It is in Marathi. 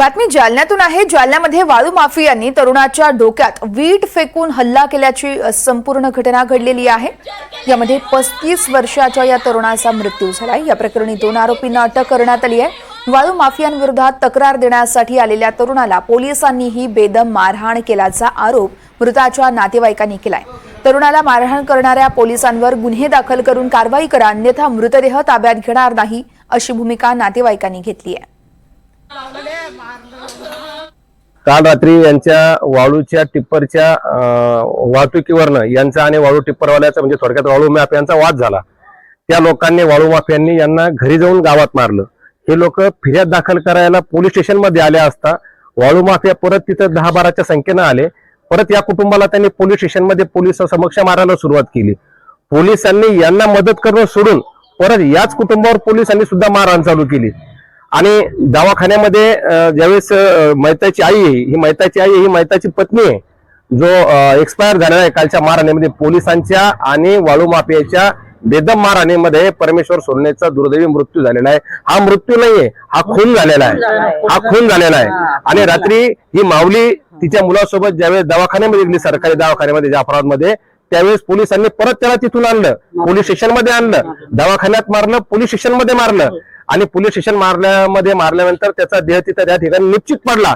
बातमी जालन्यातून आहे. जालन्यामध्ये वाळू माफियांनी तरुणाच्या डोक्यात वीट फेकून हल्ला केल्याची संपूर्ण घटना घडलेली आहे. यामध्ये पस्तीस वर्षाच्या या तरुणाचा मृत्यू झाला या प्रकरणी दोन आरोपींना अटक करण्यात आली आहे वाळू माफियांविरोधात तक्रार देण्यासाठी आलेल्या तरुणाला पोलिसांनीही बेदम मारहाण केल्याचा आरोप मृताच्या नातेवाईकांनी केलाय. तरुणाला मारहाण करणाऱ्या पोलिसांवर गुन्हे दाखल करून कारवाई करा. अन्यथा मृतदेह ताब्यात घेणार नाही अशी भूमिका नातेवाईकांनी घेतली आहे. काल रात्री यांच्या वाळूच्या टिप्परच्या वाहतुकीवरनं यांचा आणि वाळू टिप्परवाल्याचा म्हणजे थोडक्यात वाळू माफियांचा वाद झाला. त्या लोकांनी वाळू माफियांनी यांना घरी जाऊन गावात मारलं. हे लोक फिर्याद दाखल करायला पोलीस स्टेशनमध्ये आले असता वाळू माफिया परत तिथं दहा बाराच्या संख्येनं आले. परत या कुटुंबाला त्यांनी पोलीस स्टेशनमध्ये पोलीस समक्ष मारायला सुरुवात केली. पोलिसांनी यांना मदत करणं सोडून परत याच कुटुंबावर पोलिसांनी सुद्धा मारहाण चालू केली. आणि दवाखान्यामध्ये ज्यावेळेस मैताची आई आहे ही मैताची आई ही मैताची पत्नी आहे जो एक्सपायर झालेला आहे कालच्या मारहाणीमध्ये पोलिसांच्या आणि वाळू माफियाच्या बेदम मारहाणीमध्ये परमेश्वर सोडण्याचा दुर्दैवी मृत्यू झालेला आहे. हा मृत्यू नाहीये हा खून झालेला आहे. हा खून झालेला आहे. आणि रात्री ही माऊली तिच्या मुलासोबत ज्यावेळेस दवाखान्यामध्ये गेली सरकारी दवाखान्यामध्ये जाफराबादमध्ये त्यावेळेस पोलिसांनी परत त्याला तिथून आणलं. पोलीस स्टेशनमध्ये आणलं. दवाखान्यात मारलं पोलीस स्टेशनमध्ये मारलं आणि पोलीस स्टेशन मारल्यामध्ये मारल्यानंतर त्याचा देह तिथं त्या ठिकाणी निश्चित पडला.